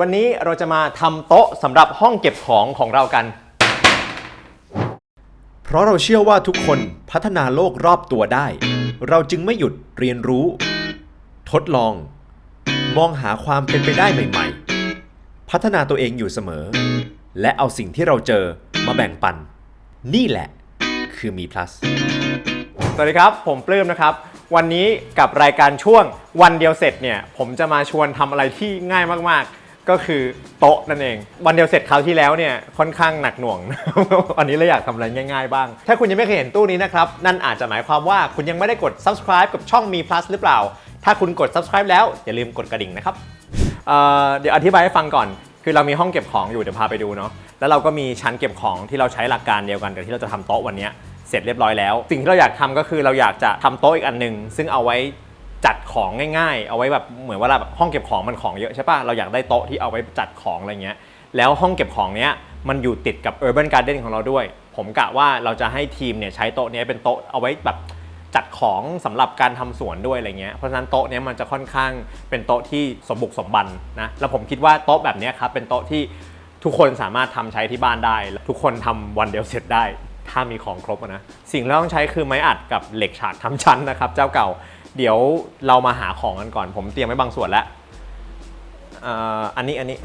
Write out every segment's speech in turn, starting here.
วันนี้เราจะมาทำโต๊ะสำหรับห้องเก็บของของเรากัน เพราะเราเชื่อว่าทุกคนพัฒนาโลกรอบตัวได้ เราจึงไม่หยุดเรียนรู้ ทดลอง มองหาความเป็นไปได้ใหม่ ๆ พัฒนาตัวเองอยู่เสมอ และเอาสิ่งที่เราเจอมาแบ่งปัน นี่แหละ คือมี plus สวัสดีครับ ผมปลื้มนะครับ วันนี้กับรายการช่วงวันเดียวเสร็จเนี่ย ผมจะมาชวนทำอะไรที่ง่ายมากๆ ก็คือโต๊ะนั่นเอง วันเดียวเสร็จคราวที่แล้วเนี่ยค่อนข้างหนักหน่วงวันนี้เราอยากทำอะไรง่ายๆบ้าง ถ้าคุณยังไม่เคยเห็นตู้นี้นะครับ นั่นอาจจะหมายความว่าคุณยังไม่ได้กด subscribe กับช่องมี plus หรือเปล่า ถ้าคุณกด subscribe แล้วอย่าลืมกดกระดิ่งนะครับเเดี๋ยวอธิบายให้ฟังก่อน คือเรามีห้องเก็บของอยู่เดี๋ยวพาไปดูเนาะแล้วเราก็มีชั้นเก็บของที่เราใช้หลักการเดียวกันกับที่เราจะทำโต๊ะวันนี้เสร็จเรียบร้อยแล้ว สิ่งที่เราอยากทำก็คือเราอยากจะทำโต๊ะอีกอันหนึ่งซึ่งเอาไว้ จัดของง่ายๆ เอาไว้แบบเหมือนเวลาแบบห้องเก็บของมันของเยอะใช่ปะเราอยากได้โต๊ะที่เอาไว้จัดของอะไรเงี้ย แล้วห้องเก็บของเนี้ยมันอยู่ติดกับ Urban Garden ของเราด้วย ผมกะว่าเราจะให้ทีมเนี่ยใช้โต๊ะเนี้ยเป็นโต๊ะเอาไว้แบบจัดของสำหรับการทำสวนด้วยอะไรเงี้ย เพราะฉะนั้นโต๊ะเนี้ยมันจะค่อนข้างเป็นโต๊ะที่สมบุกสมบันนะ แล้วผมคิดว่าโต๊ะแบบนี้ครับเป็นโต๊ะที่ทุกคนสามารถทำใช้ที่บ้านได้ ทุกคนทำวันเดียวเสร็จได้ ถ้ามีของครบนะ สิ่งที่เราต้องใช้คือไม้อัดกับเหล็กฉากทำชั้นนะครับ เจ้าเก่า เดี๋ยวเรามาหาของกันก่อน ผมเตรียมไว้บางส่วนแล้วอันนี้อันนี้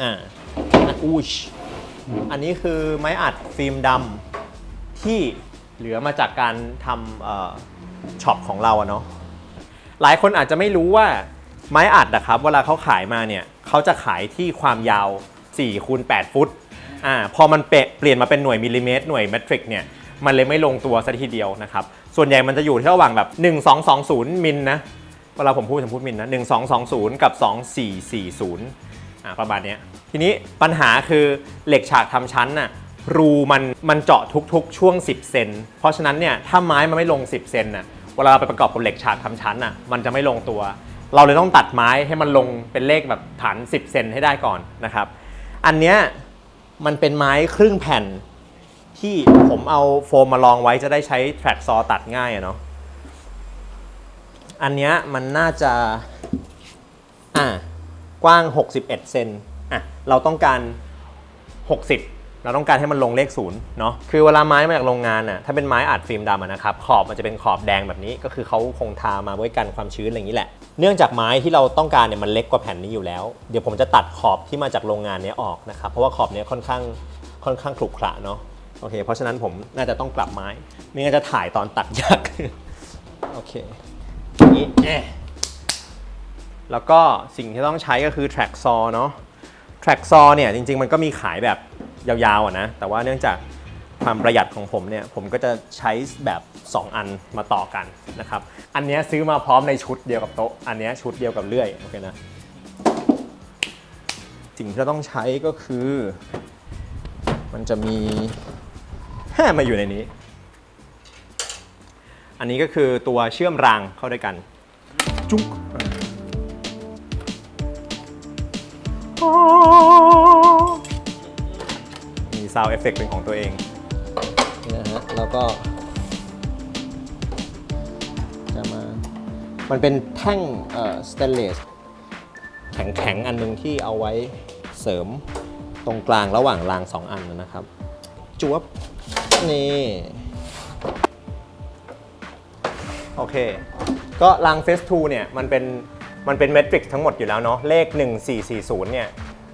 อ่าอุ้ยอันนี้คือไม้อัดฟิล์มดำที่เหลือมาจากการทำช็อปของเราเนาะหลายคนอาจจะไม่รู้ว่าไม้อัดนะครับ เวลาเขาขายมาเนี่ยเขาจะขายที่ความยาว4คูณ8ฟุตอ่าพอมันเปเปลี่ยนมาเป็นหน่วยมิลลิเมตรหน่วยเมตริกเนี่ยมันเลยไม่ลงตัวซะทีเดียวนะครับ ส่วนใหญ่มันจะอยู่ที่ระหว่างแบบ 1220 มิลนะ เวลาผมพูดผมพูดมิลนะ 1220 กับ 2440 อ่าประมาณนี้ ทีนี้ปัญหาคือเหล็กฉากทำชั้นน่ะรูมันมันเจาะทุกๆ ช่วง 10 เซน เพราะฉะนั้นเนี่ยถ้าไม้มันไม่ลง 10 เซนน่ะ เวลาเราไปประกอบกับเหล็กฉากทำชั้นน่ะ มันจะไม่ลงตัว เราเลยต้องตัดไม้ให้มันลงเป็นเลขแบบฐาน 10 เซนให้ได้ก่อนนะครับ อันเนี้ยมันเป็นไม้ครึ่งแผ่น ที่ผมเอาโฟมมาลองไว้จะได้ใช้แทร็กซอตัดง่ายอะเนาะอันเนี้ยมันน่าจะอ่ากว้าง 61 เซนอะเราต้องการ 60 เราต้องการให้มันลงเลขศูนย์เนาะคือเวลาไม้มาจากโรงงานน่ะถ้าเป็นไม้อัดฟิล์มดำอะนะครับขอบมันจะเป็นขอบแดงแบบนี้ ก็คือเขาคงทามาไว้กันความชื้นอะไรอย่างนี้แหละ เนื่องจากไม้ที่เราต้องการเนี่ยมันเล็กกว่าแผ่นนี้อยู่แล้ว เดี๋ยวผมจะตัดขอบที่มาจากโรงงานเนี้ยออกนะครับเพราะว่าขอบเนี้ยค่อนข้างค่อนข้างขรุขระเนาะ โอเค เพราะฉะนั้นผมน่าจะต้องกลับไม้ ไม่งั้นจะถ่ายตอนตัดยาก โอเคนี้แล้วก็สิ่งที่ต้องใช้ก็คือ track saw เนาะ track saw เนี่ยจริง ๆ มันก็มีขายแบบยาวๆอะนะ แต่ว่าเนื่องจากความประหยัดของผมเนี่ย ผมก็จะใช้แบบ 2 อันมาต่อกันนะครับ อันนี้ซื้อมาพร้อมในชุดเดียวกับโต๊ะ อันนี้ชุดเดียวกับเลื่อย โอเคนะ สิ่งที่เราต้องใช้ก็คือ มันจะมี มาอยู่ในนี้ อันนี้ก็คือตัวเชื่อมรางเข้าด้วยกัน จุ๊กมีซาวเอฟเฟกเป็นของตัวเองนี่นะฮะแล้วก็จะมา มันเป็นแท่งสเตนเลสแข็งๆ อันหนึงที่เอาไว้เสริมตรงกลางระหว่างรางสองอันนะครับจวบ นี่ โอเค ก็รางเฟส2เนี่ยมันเป็นมันเป็นเมตริกทั้งหมดอยู่แล้วเนาะเลข 1440เนี่ย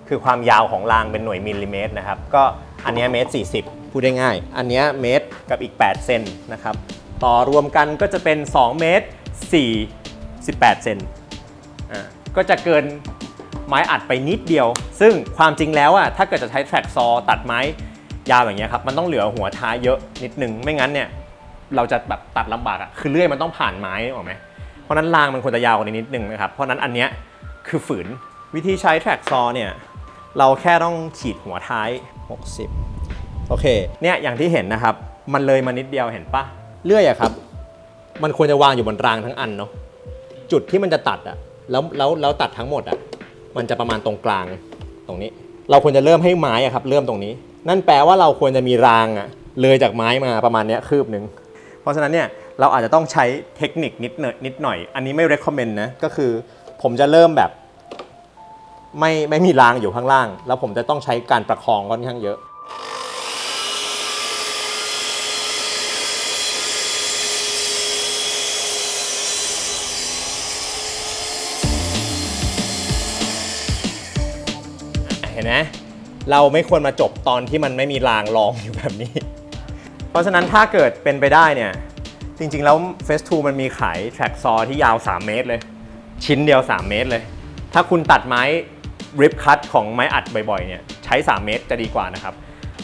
คือความยาวของรางเป็นหน่วยมิลลิเมตรนะครับ ก็อันเนี้ยเมตร 40 พูดได้ง่าย อันเนี้ยเมตรกับอีก 8 เซนนะครับ ต่อรวมกันก็จะเป็น 2 เมตร48เซนอ่าก็จะเกินไม้อัดไปนิดเดียว ซึ่งความจริงแล้วอะถ้าเกิดจะใช้แทร็กซอตัดไม้ ยาวอย่างเงี้ยครับมันต้องเหลือหัวท้ายเยอะนิดนึงไม่งั้นเนี่ยเราจะแบบตัดลำบากอะคือเลื่อยมันต้องผ่านไม้ออกไหมเพราะนั้นรางมันควรจะยาวกว่านี้นิดนึงนะครับเพราะฉะนั้นอันเนี้ยคือฝืนวิธีใช้แทร็กซอเนี่ยเราแค่ต้องขีดหัวท้าย 60 โอเค เนี่ยอย่างที่เห็นนะครับ มันเลยมานิดเดียวเห็นปะเลื่อยอะครับ มันควรจะวางอยู่บนรางทั้งอันเนาะจุดที่มันจะตัดอะแล้วแล้วแล้วตัดทั้งหมดอะมันจะประมาณตรงกลางตรงนี้ เราควรจะเริ่มให้ไม้อะครับ เริ่มตรงนี้ นั่นแปลว่าเราควรจะมีรางอะเลยจากไม้มาประมาณเนี้ยคืบหนึ่งเพราะฉะนั้นเนี่ยเราอาจจะต้องใช้เทคนิคนิดหน่อยนิดหน่อย อันนี้ไม่ recommend นะก็คือผมจะเริ่มแบบ ไม่ไม่มีรางอยู่ข้างล่าง แล้วผมจะต้องใช้การประคองค่อนข้างเยอะเห็นไหม เราไม่ควรมาจบตอนที่มันไม่มีรางรองอยู่แบบนี้ เพราะฉะนั้นถ้าเกิดเป็นไปได้เนี่ย จริงๆ แล้ว f a c e 2มันมีขายแทร็กซอที่ยาว 3 เมตรเลย ชิ้นเดียว 3 เมตรเลย ถ้าคุณตัดไม้ริบคัตของไม้อัดบ่อยๆเนี่ยใช้ 3 เมตรจะดีกว่านะครับ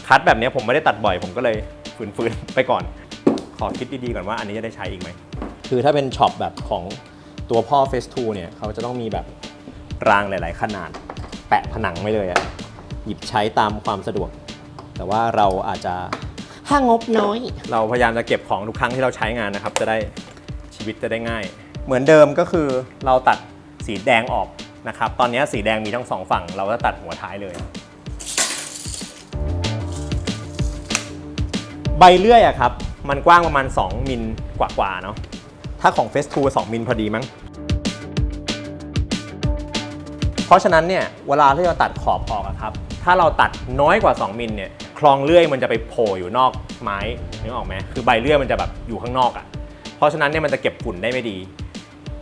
คัตแบบนี้ผมไม่ได้ตัดบ่อยผมก็เลยฝืนๆไปก่อน ขอคิดดีๆก่อนว่าอันนี้จะได้ใช้อีกไหมคือถ้าเป็นช็อปแบบของตัวพ่อ f a c e 2เนี่ยเขาจะต้องมีแบบรางหลาย ๆ ขนาด แปะผนังไว้เลยอะ หยิบใช้ตามความสะดวก แต่ว่าเราอาจจะถ้างบน้อย เราพยายามจะเก็บของทุกครั้งที่เราใช้งานนะครับ จะได้ชีวิตจะได้ง่าย เหมือนเดิมก็คือเราตัดสีแดงออกนะครับ ตอนนี้สีแดงมีทั้งสองฝั่ง เราก็ตัดหัวท้ายเลย ใบเลื่อยอะครับ มันกว้างประมาณ 2 มิลกว่าๆเนาะถ้าของ f a c e 2 2มิลพอดีมั้ง ราะฉะนั้นเนี่ยเวลาที่เราตัดขอบออกอะครับ ถ้าเราตัดน้อยกว่า 2มิลเนี่ยคลองเลื่อยมันจะไปโผล่อยู่นอกไม้นึกออกไหมคือใบเลื่อยมันจะแบบอยู่ข้างนอกอะเพราะฉะนั้นเนี่ยมันจะเก็บฝุ่นได้ไม่ดี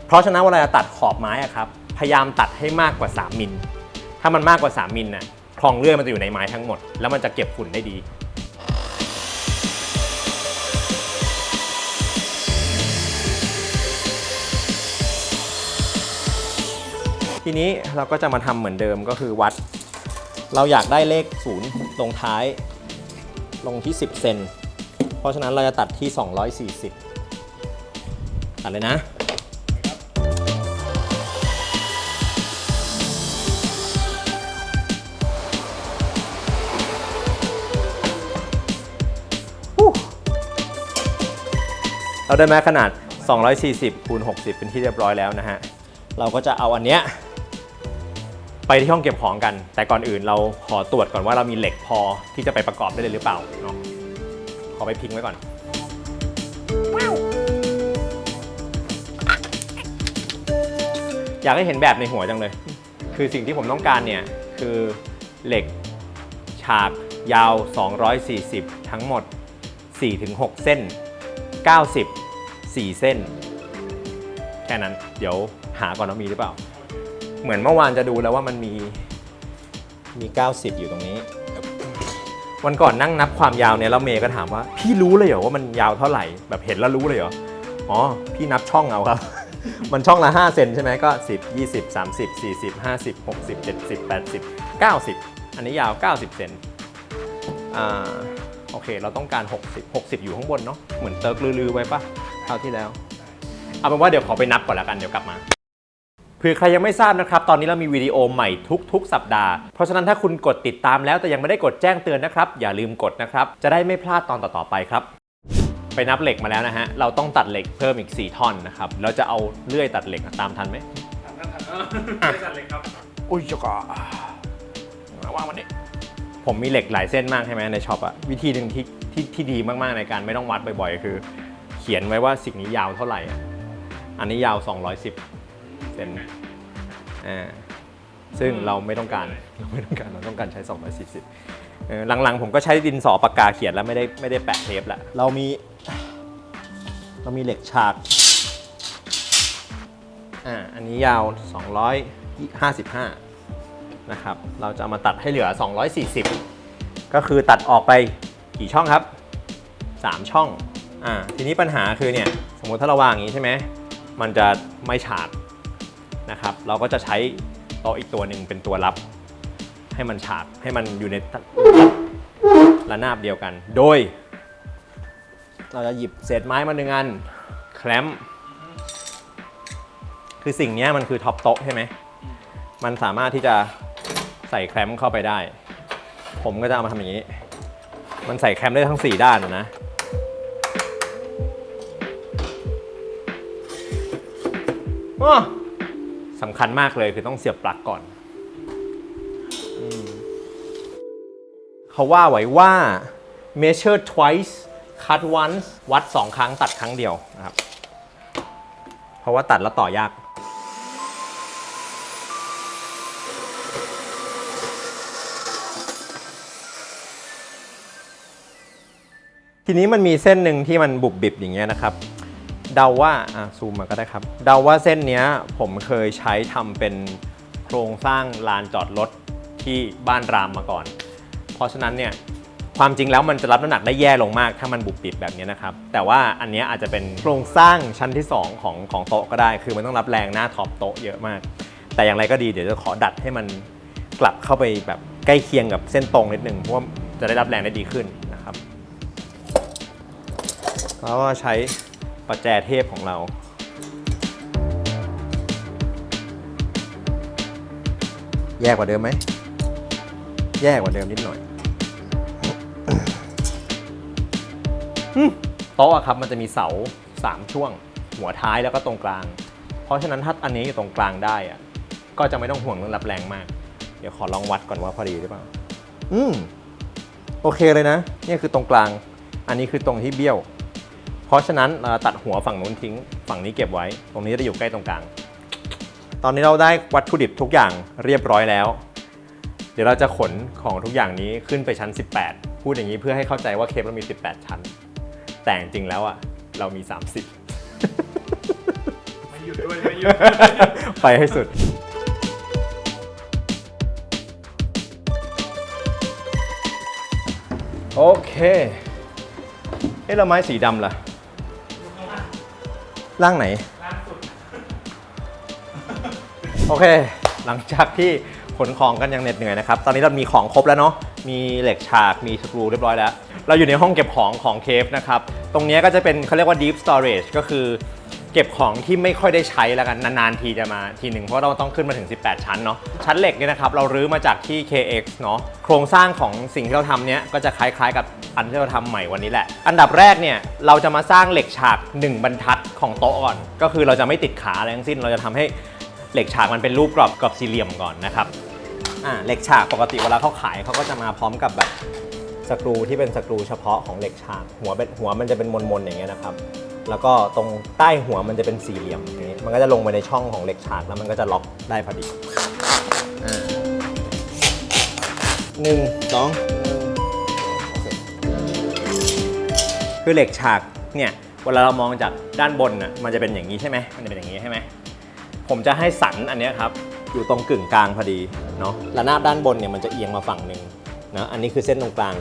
เพราะฉะนั้นเวลาตัดขอบไม้อะครับพยายามตัดให้มากกว่า 3มิลถ้ามันมากกว่า 3มิลน่ะคลองเลื่อยมันจะอยู่ในไม้ทั้งหมด แล้วมันจะเก็บฝุ่นได้ดี ทีนี้เราก็จะมาทำเหมือนเดิมก็คือวัด เราอยากได้เลข0ลงท้าย ลงที่ 10 เซน เพราะฉะนั้นเราจะตัดที่ 240 ตัดเลยนะเราได้มาขนาด 240คูณ60 เป็นที่เรียบร้อยแล้วนะฮะ เราก็จะเอาอันเนี้ย ไปที่ห้องเก็บของกัน แต่ก่อนอื่นเราขอตรวจก่อนว่าเรามีเหล็กพอที่จะไปประกอบได้เลยหรือเปล่าเนาะขอไปพิงไว้ก่อนอยากให้เห็นแบบในหัวจังเลย คือสิ่งที่ผมต้องการเนี่ย คือเหล็กฉากยาว 240 ทั้งหมด 4-6 เส้น 90 4 เส้น แค่นั้น เดี๋ยวหาก่อนว่ามีหรือเปล่า เหมือนเมื่อวานจะดูแล้วว่ามันมีมี 90 อยู่ตรงนี้ วันก่อนนั่งนับความยาวเนี่ยแล้วเมย์ก็ถามว่า พี่รู้เลยเหรอว่ามันยาวเท่าไหร่ แบบเห็นแล้วรู้เลยเหรอ อ๋อ พี่นับช่องเอาครับ มันช่องละ 5 เซนใช่ไหมก็ 10 20 30 40 50 60 70 80 90 อันนี้ยาว 90 เซนอ่าโอเค เราต้องการ 60 60 อยู่ข้างบนเนาะ เหมือนเติร์กลือๆไว้ปะคราวที่แล้ว เอาเป็นว่าเดี๋ยวขอไปนับก่อนแล้วกัน เดี๋ยวกลับมา เผื่อใครยังไม่ทราบนะครับ ตอนนี้เรามีวิดีโอใหม่ทุก ๆ สัปดาห์ เพราะฉะนั้นถ้าคุณกดติดตามแล้วแต่ยังไม่ได้กดแจ้งเตือนนะครับ อย่าลืมกดนะครับ จะได้ไม่พลาดตอนต่อ ๆ ไปครับ ไปนับเหล็กมาแล้วนะฮะ เราต้องตัดเหล็กเพิ่มอีก 4 ท่อนนะครับ เราจะเอาเลื่อยตัดเหล็กตามทันไหมอุ้ยจกอะวางวันนี้ ผมมีเหล็กหลายเส้นมากใช่ไหมในช็อปอะวิธีหนึ่งที่ที่ที่ดีมากๆในการไม่ต้องวัดบ่อยๆ คือ เขียนไว้ว่าสิ่งนี้ยาวเท่าไหร่อะอันนี้ยาว 210 เซนอ่าซึ่งเราไม่ต้องการเราไม่ต้องการเราต้องการใช้ 240เออหลังๆ ผมก็ใช้ดินสอปากกาเขียนแล้วไม่ได้ไม่ได้แปะเทปละเรามี เรามีเหล็กฉากอ่าอันนี้ยาว 255 นะครับ เราจะเอามาตัดให้เหลือ 240 ก็คือตัดออกไปกี่ช่องครับ 3 ช่องอ่าทีนี้ปัญหาคือเนี่ย สมมติถ้าเราวางอย่างนี้ใช่ไหมมันจะไม่ฉาก นะครับ เราก็จะใช้โต๊ะอีกตัวหนึ่งเป็นตัวรับ ให้มันฉากให้มันอยู่ในระนาบเดียวกัน โดย เราจะหยิบเศษไม้มาหนึ่งอันแคลมป์คือสิ่งนี้มันคือท็อปโต๊ะใช่ไหมมันสามารถที่จะใส่แคลมป์เข้าไปได้ ผมก็จะเอามาทำอย่างนี้ มันใส่แคลมป์ได้ทั้ง 4 ด้านนะอ้อ สำคัญมากเลยคือต้องเสียบปลั๊กก่อนอเขาว่าไว้ว่า measure twice cut once วัด 2 ครั้งตัดครั้งเดียวนะครับ เพราะว่าตัดแล้วต่อยากทีนี้มันมีเส้นหนึ่งที่มันบุบบิบอย่างเงี้ยนะครับ เดาว่าอะซูมมาก็ได้ครับ เดาว่าเส้นเนี้ยผมเคยใช้ทำเป็นโครงสร้างลานจอดรถที่บ้านรามมาก่อน เพราะฉะนั้นเนี่ยความจริงแล้วมันจะรับน้ำหนักได้แย่ลงมาก ถ้ามันบุบบิบแบบนี้นะครับ แต่ว่าอันนี้อาจจะเป็นโครงสร้างชั้นที่ 2 ของของโต๊ะก็ได้ คือมันต้องรับแรงหน้าท็อปโต๊ะเยอะมาก แต่อย่างไรก็ดีเดี๋ยวจะขอดัดให้มันกลับเข้าไปแบบใกล้เคียงกับเส้นตรงนิดนึงเพราะว่าจะได้รับแรงได้ดีขึ้นนะครับ แล้วก็ใช้ ประแจเทพของเรา แย่กว่าเดิมไหม แย่กว่าเดิมนิดหน่อยโต๊ะอะครับมันจะมีเสา 3 ช่วง หัวท้ายแล้วก็ตรงกลาง เพราะฉะนั้นถ้าอันนี้อยู่ตรงกลางได้อะก็จะไม่ต้องห่วงเรื่องรับแรงมาก เดี๋ยวขอลองวัดก่อนว่าพอดีหรือเปล่า อืม โอเคเลยนะ นี่คือตรงกลาง อันนี้คือตรงที่เบี้ยว เพราะฉะนั้นเราตัดหัวฝั่งนู้นทิ้ง ฝั่งนี้เก็บไว้ ตรงนี้จะอยู่ใกล้ตรงกลาง ตอนนี้เราได้วัตถุดิบทุกอย่างเรียบร้อยแล้ว เดี๋ยวเราจะขนของทุกอย่างนี้ขึ้นไปชั้น 18 พูดอย่างนี้เพื่อให้เข้าใจว่าเคปเรามี 18 ชั้น แต่จริงๆแล้วอะเรามี 30 ไม่หยุดด้วยไม่หยุดไปให้สุดโอเค เอ๊ะแล้วไม้สีดำล่ะ ล่างไหนนั่งสุดโอเค หลังจากที่ขนของกันอย่างเหน็ดเหนื่อยนะครับ ตอนนี้เรามีของครบแล้วเนาะ มีเหล็กฉาก มีสกรูเรียบร้อยแล้ว เราอยู่ในห้องเก็บของของเคฟนะครับ ตรงเนี้ยก็จะเป็นเขาเรียกว่า deep storage ก็คือ เก็บของที่ไม่ค่อยได้ใช้แล้วกันนานๆทีจะมาทีหนึ่งเพราะเราต้องขึ้นมาถึง 18 ชั้นเนาะชั้นเหล็กเนี่ยนะครับเรารื้อมาจากที่ KX เนาะโครงสร้างของสิ่งที่เราทำเนี้ยก็จะคล้ายๆกับอันที่เราทำใหม่วันนี้แหละ อันดับแรกเนี่ยเราจะมาสร้างเหล็กฉาก 1 บรรทัดของโต๊ะก่อน ก็คือเราจะไม่ติดขาอะไรทั้งสิ้น เราจะทำให้เหล็กฉากมันเป็นรูปกรอบกรอบสี่เหลี่ยมก่อนนะครับอ่าเหล็กฉากปกติเวลาเขาขายเขาก็จะมาพร้อมกับแบบสกรูที่เป็นสกรูเฉพาะของเหล็กฉากหัวเป็นหัวมันจะเป็นมนๆอย่างเงี้ยนะครับ แล้วก็ตรงใต้หัวมันจะเป็นสี่เหลี่ยมอย่างงี้มันก็จะลงไปในช่องของเหล็กฉากแล้วมันก็จะล็อกได้พอดีอ่าหนึ่งสองคือเหล็กฉากเนี่ยเวลาเรามองจากด้านบนน่ะมันจะเป็นอย่างนี้ใช่ไหมมันจะเป็นอย่างนี้ใช่ไหมผมจะให้สันอันนี้ครับอยู่ตรงกึ่งกลางพอดีเนาะระนาบด้านบนเนี่ยมันจะเอียงมาฝั่งหนึ่งนะอันนี้คือเส้นตรงกลาง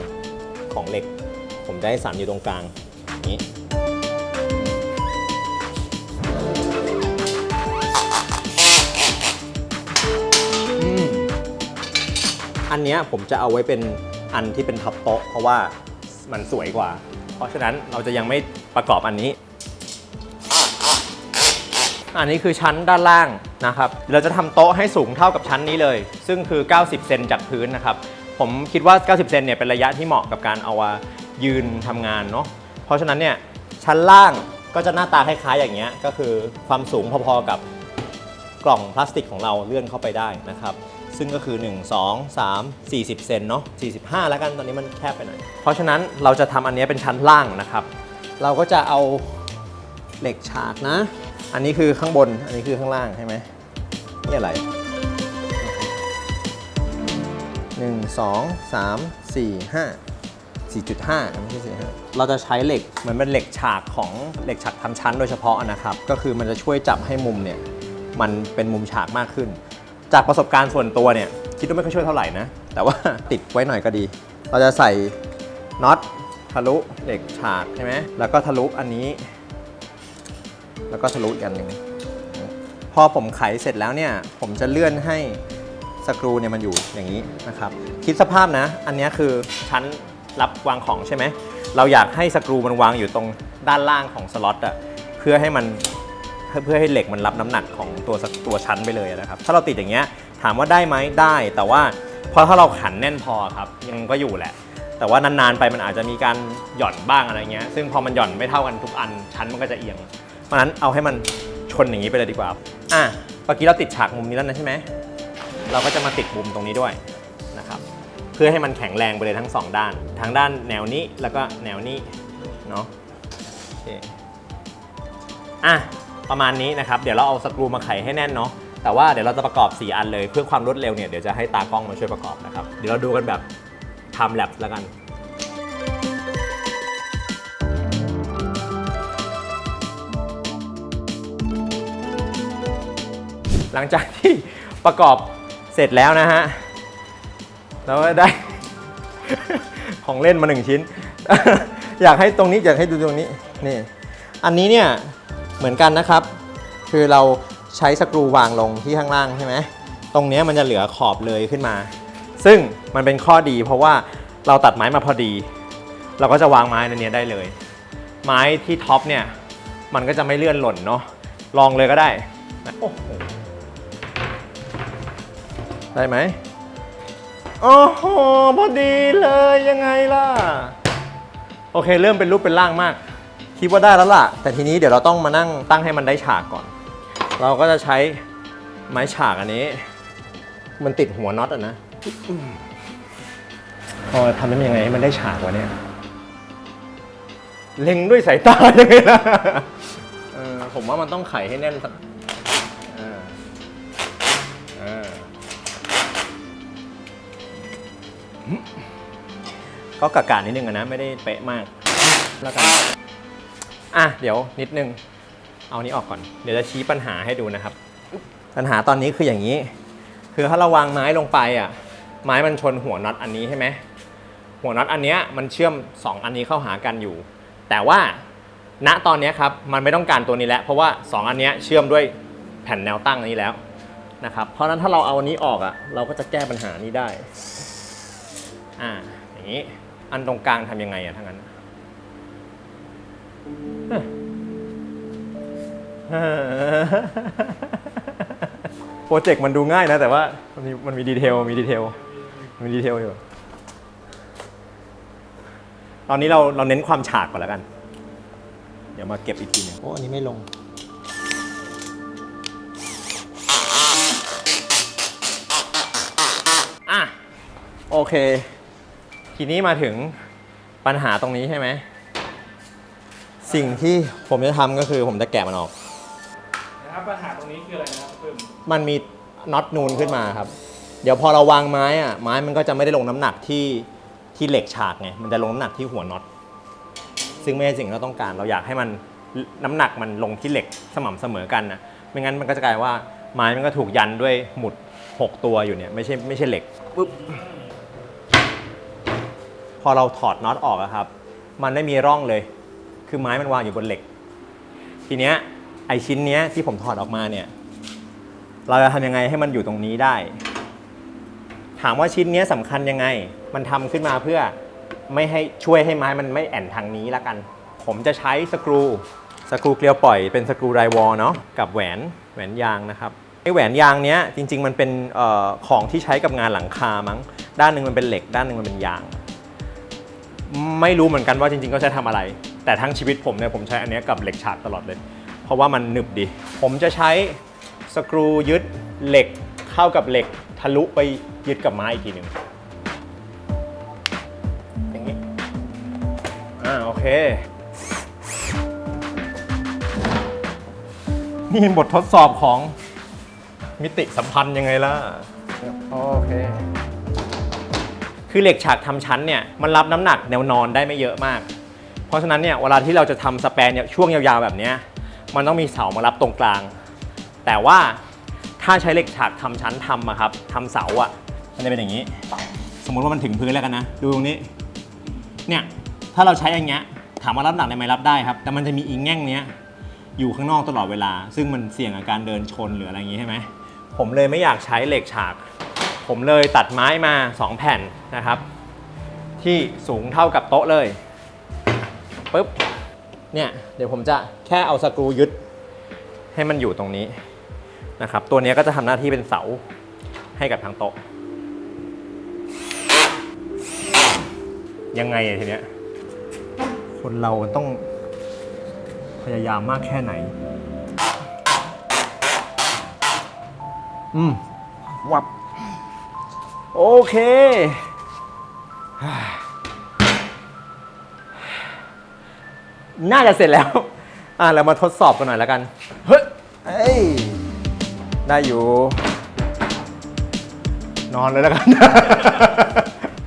ของเหล็ก ผมจะให้สันอยู่ตรงกลางอย่างนี้ เนี้ยผมจะเอาไว้เป็นอันที่เป็นท็อปโต๊ะ เพราะว่ามันสวยกว่า เพราะฉะนั้นเราจะยังไม่ประกอบอันนี้ อันนี้คือชั้นด้านล่างนะครับ เราจะทำโต๊ะให้สูงเท่ากับชั้นนี้เลย ซึ่งคือ 90 เซนจากพื้นนะครับ ผมคิดว่า 90 เซนเนี่ยเป็นระยะที่เหมาะกับการเอาว่ายืนทำงานเนาะ เพราะฉะนั้นเนี่ยชั้นล่างก็จะหน้าตาคล้ายๆอย่างเงี้ย ก็คือความสูงพอๆกับกล่องพลาสติกของเราเลื่อนเข้าไปได้นะครับ ซึ่งก็คือ 1 2 3 40 เซนเนาะ45 แล้วกันตอนนี้มันแคบไปหน่อย เพราะฉะนั้นเราจะทำอันนี้เป็นชั้นล่างนะครับ เราก็จะเอาเหล็กฉากนะ อันนี้คือข้างบน อันนี้คือข้างล่างใช่ไหมนี่อะไรหนึ่งสองสามสี่ห้าสี่จุดห้าไม่ใช่สี่ห้าเราจะใช้เหล็กเหมือนเป็นเหล็กฉากของเหล็กฉากทำชั้นโดยเฉพาะนะครับ ก็คือมันจะช่วยจับให้มุมเนี่ย มันเป็นมุมฉากมากขึ้น จากประสบการณ์ส่วนตัวเนี่ย คิดว่าไม่ค่อยช่วยเท่าไหร่นะ แต่ว่าติดไว้หน่อยก็ดี เราจะใส่น็อตทะลุเหล็กฉากใช่ไหมแล้วก็ทะลุอันนี้ แล้วก็ทะลุอีกอันหนึ่งพอผมไขเสร็จแล้วเนี่ย ผมจะเลื่อนให้สกรูเนี่ยมันอยู่อย่างนี้นะครับ คิดสภาพนะ อันนี้คือชั้นรับวางของใช่ไหม เราอยากให้สกรูมันวางอยู่ตรงด้านล่างของสล็อตอะเพื่อให้มัน เพื่อให้เหล็กมันรับน้ำหนักของตัวสตัวชั้นไปเลยนะครับ ถ้าเราติดอย่างเงี้ยถามว่าได้ไหมได้ แต่ว่าพอถ้าเราขันแน่นพอครับยังก็อยู่แหละ แต่ว่านานๆไปมันอาจจะมีการหย่อนบ้างอะไรเงี้ยซึ่งพอมันหย่อนไม่เท่ากันทุกอันชั้นมันก็จะเอียงเพราะนั้นเอาให้มันชนอย่างนี้ไปเลยดีกว่าอะเมื่อกี้เราติดฉากมุมนี้แล้วนะใช่ไหมเราก็จะมาติดมุมตรงนี้ด้วยนะครับ เพื่อให้มันแข็งแรงไปเลยทั้งสองด้าน ทั้งด้านแนวนี้แล้วก็แนวนี้เนาะโอเคอะ ประมาณนี้นะครับ เดี๋ยวเราเอาสกรูมาไขให้แน่นเนาะแต่ว่าเดี๋ยวเราจะประกอบ 4 อันเลยเพื่อความรวดเร็วเนี่ยเดี๋ยวจะให้ตากล้องมาช่วยประกอบนะครับเดี๋ยวเราดูกันแบบทำแลบแล้วกันหลังจากที่ประกอบเสร็จแล้วนะฮะเราได้ ของเล่นมาหนึ่งชิ้น อยากให้ตรงนี้อยากให้ดูตรงนี้นี่ อันนี้เนี่ย เหมือนกันนะครับ คือเราใช้สกรูวางลงที่ข้างล่างใช่ไหมตรงนี้มันจะเหลือขอบเลยขึ้นมา ซึ่งมันเป็นข้อดี เพราะว่าเราตัดไม้มาพอดี เราก็จะวางไม้ในนี้ได้เลย ไม้ที่ท็อปเนี่ยมันก็จะไม่เลื่อนหล่นเนาะลองเลยก็ได้โอ้โหได้ไหมโอ้โหพอดีเลยยังไงล่ะ โอเค เริ่มเป็นรูปเป็นร่างมาก คิดว่าได้แล้วล่ะ แต่ทีนี้เดี๋ยวเราต้องมานั่งตั้งให้มันได้ฉากก่อน เราก็จะใช้ไม้ฉากอันนี้ มันติดหัวน็อตอะนะพอทำได้ยังไงให้มันได้ฉากวะเนี่ย เล็งด้วยสายตายังไงล่ะเออผมว่ามันต้องไขให้แน่นสักก็กะกะนิดนึงอะนะ ไม่ได้เป๊ะมากแล้วกัน อะเดี๋ยวนิดนึง เอานี้ออกก่อน เดี๋ยวจะชี้ปัญหาให้ดูนะครับ ปัญหาตอนนี้คืออย่างนี้ คือถ้าเราวางไม้ลงไปอะ ไม้มันชนหัวน็อตอันนี้ใช่ไหมหัวน็อตอันเนี้ยมันเชื่อม 2 อันนี้เข้าหากันอยู่ แต่ว่าณตอนนี้ครับมันไม่ต้องการตัวนี้แล้ว เพราะว่า 2 อันเนี้ยเชื่อมด้วยแผ่นแนวตั้งนี้แล้วนะครับ เพราะนั้นถ้าเราเอาอันนี้ออกอะเราก็จะแก้ปัญหานี้ได้ อ่าอย่างนี้อันตรงกลางทำยังไงอะทั้างนั้น โปรเจกต์มันดูง่ายนะ แต่ว่ามันมีมันมีดีเทลมีดีเทลมีดีเทลอยู่ตอนนี้เราเราเน้นความฉากก่อนแล้วกัน เดี๋ยวมาเก็บอีกทีหนึงโอ้อันนี้ไม่ลงอะโอเค ทีนี้มาถึงปัญหาตรงนี้ใช่ไหม สิ่งที่ผมจะทำก็คือผมจะแกะมันออก นะครับปัญหาตรงนี้คืออะไรนะครับเพิ่มมันมีน็อตนูนขึ้นมาครับ เดี๋ยวพอเราวางไม้อะไม้มันก็จะไม่ได้ลงน้ำหนักที่ที่เหล็กฉากไง มันจะลงน้ำหนักที่หัวน็อต ซึ่งไม่ใช่สิ่งที่เราต้องการ เราอยากให้มันน้ำหนักมันลงที่เหล็กสม่ำเสมอกันนะไม่งั้นมันก็จะกลายว่าไม้มันก็ถูกยันด้วยหมุด 6 ตัวอยู่เนี่ยไม่ใช่ไม่ใช่เหล็กปุ๊บ พอเราถอดน็อตออกอะครับ มันไม่มีร่องเลย คือไม้มันวางอยู่บนเหล็ก ทีเนี้ยไอชิ้นเนี้ยที่ผมถอดออกมาเนี่ย เราจะทำยังไงให้มันอยู่ตรงนี้ได้ ถามว่าชิ้นเนี้ยสำคัญยังไง มันทำขึ้นมาเพื่อไม่ให้ช่วยให้ไม้มันไม่แอนทางนี้ละกัน ผมจะใช้สกรูสกรูเกลียวปล่อยเป็นสกรูไรวอลเนาะกับแหวนแหวนยางนะครับไอแหวนยางเนี้ยจริง ๆ มันเป็นออของที่ใช้กับงานหลังคามั้ง ด้านหนึ่งมันเป็นเหล็ก ด้านหนึ่งมันเป็นยาง ไม่รู้เหมือนกันว่าจริง ๆ ก็ใช้ทำอะไร แต่ทั้งชีวิตผมเนี่ยผมใช้อันเนี้ยกับเหล็กฉากตลอดเลย เพราะว่ามันหนึบดี ผมจะใช้สกรูยึดเหล็กเข้ากับเหล็กทะลุไปยึดกับไม้อีกทีหนึ่งอย่างนี้ อ่าโอเค นี่บททดสอบของมิติสัมพันธ์ยังไงล่ะ โอเคคือเหล็กฉากทำชั้นเนี่ย มันรับน้ำหนักแนวนอนได้ไม่เยอะมาก เพราะฉะนั้นเนี่ยเวลาที่เราจะทำสแปนเนี่ยช่วงยาวๆแบบนี้มันต้องมีเสามารับตรงกลาง แต่ว่าถ้าใช้เหล็กฉากทำชั้นทำอะครับทำเสาอะมันจะเป็นอย่างนี้ สมมุติว่ามันถึงพื้นแล้วกันนะ ดูตรงนี้เนี่ยถ้าเราใช้อย่างเงี้ยถามว่ารับหนักได้ไหมรับได้ครับ แต่มันจะมีอีกแง่งเนี้ยอยู่ข้างนอกตลอดเวลา ซึ่งมันเสี่ยงกับการเดินชนหรืออะไรอย่างงี้ใช่ไหมผมเลยไม่อยากใช้เหล็กฉาก ผมเลยตัดไม้มา 2 แผ่นนะครับ ที่สูงเท่ากับโต๊ะเลย ปุ๊บเนี่ยเดี๋ยวผมจะแค่เอาสกรูยึดให้มันอยู่ตรงนี้นะครับ ตัวนี้ก็จะทำหน้าที่เป็นเสาให้กับทางโต๊ะ ยังไงทีเนี้ยคนเราต้องพยายามมากแค่ไหน อืม วับ โอเค น่าจะเสร็จแล้ว อะเรามาทดสอบกันหน่อยแล้วกัน เฮ้ยเอ้ยได้อยู่ นอนเลยแล้วกัน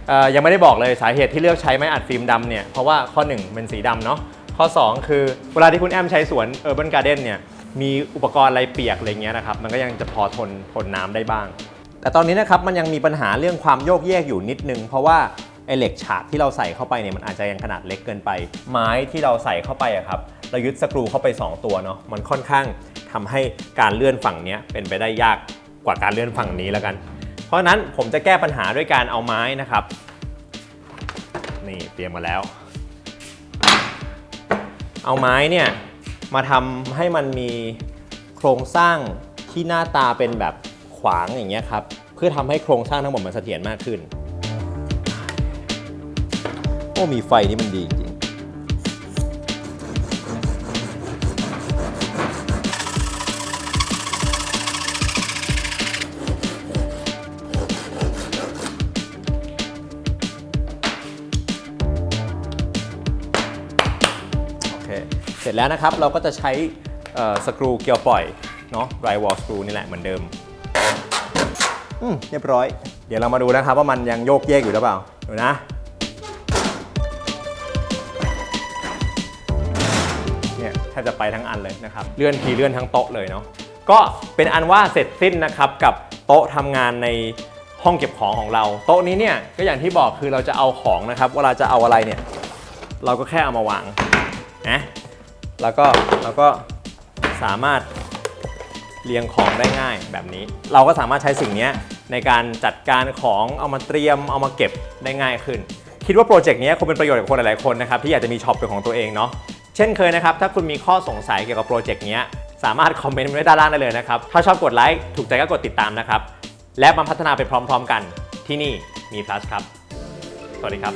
เอ่อยังไม่ได้บอกเลยสาเหตุที่เลือกใช้ไม้อัดฟิล์มดำเนี่ย เพราะว่าข้อ 1 เป็นสีดำเนาะ ข้อ 2 คือเวลาที่คุณแอมใช้สวน Urban Garden เนี่ย มีอุปกรณ์อะไรเปียกอะไรเงี้ยนะครับ มันก็ยังจะพอทนทนน้ำได้บ้าง แต่ตอนนี้นะครับมันยังมีปัญหาเรื่องความโยกเยกอยู่นิดนึง เพราะว่า ไอเหล็กฉากที่เราใส่เข้าไปเนี่ยมันอาจจะยังขนาดเล็กเกินไป ไม้ที่เราใส่เข้าไปอะครับเรายึดสกรูเข้าไป 2 ตัวเนาะมันค่อนข้างทำให้การเลื่อนฝั่งนี้เป็นไปได้ยากกว่าการเลื่อนฝั่งนี้แล้วกัน เพราะฉะนั้นผมจะแก้ปัญหาด้วยการเอาไม้นะครับ นี่เตรียมมาแล้ว เอาไม้เนี่ยมาทำให้มันมีโครงสร้างที่หน้าตาเป็นแบบขวางอย่างเงี้ยครับเพื่อทำให้โครงสร้างทั้งหมดมันเสถียรมากขึ้น โอ้มีไฟนี่มันดีจริงโอเคเสร็จแล้วนะครับเราก็จะใช้เอ่อสกรูเกลียวปล่อยเนาะไรวอลสกรูนี่แหละเหมือนเดิมอืมเรียบร้อย เดี๋ยวเรามาดูนะครับว่ามันยังโยกเยกอยู่หรือเปล่าดูนะ ไปทั้งอันเลยนะครับเลื่อนทีเลื่อนทั้งโต๊ะเลยเนาะก็เป็นอันว่าเสร็จสิ้นนะครับกับโต๊ะทำงานในห้องเก็บของของเรา โต๊ะนี้เนี่ยก็อย่างที่บอกคือเราจะเอาของนะครับ เวลาจะเอาอะไรเนี่ย เราก็แค่เอามาวางนะแล้วก็เราก็สามารถเรียงของได้ง่ายแบบนี้ เราก็สามารถใช้สิ่งนี้ในการจัดการของเอามาเตรียมเอามาเก็บได้ง่ายขึ้น คิดว่าโปรเจกต์นี้คงเป็นประโยชน์กับคนหลายๆคนนะครับที่อยากจะมีช็อปเป็นของตัวเองเนาะ เช่นเคยนะครับ ถ้าคุณมีข้อสงสัยเกี่ยวกับโปรเจกต์นี้สามารถคอมเมนต์ไว้ด้านล่างได้เลยนะครับ ถ้าชอบกดไลค์ ถูกใจก็กดติดตามนะครับ และมาพัฒนาไปพร้อมๆกัน ที่นี่มี plus ครับ สวัสดีครับ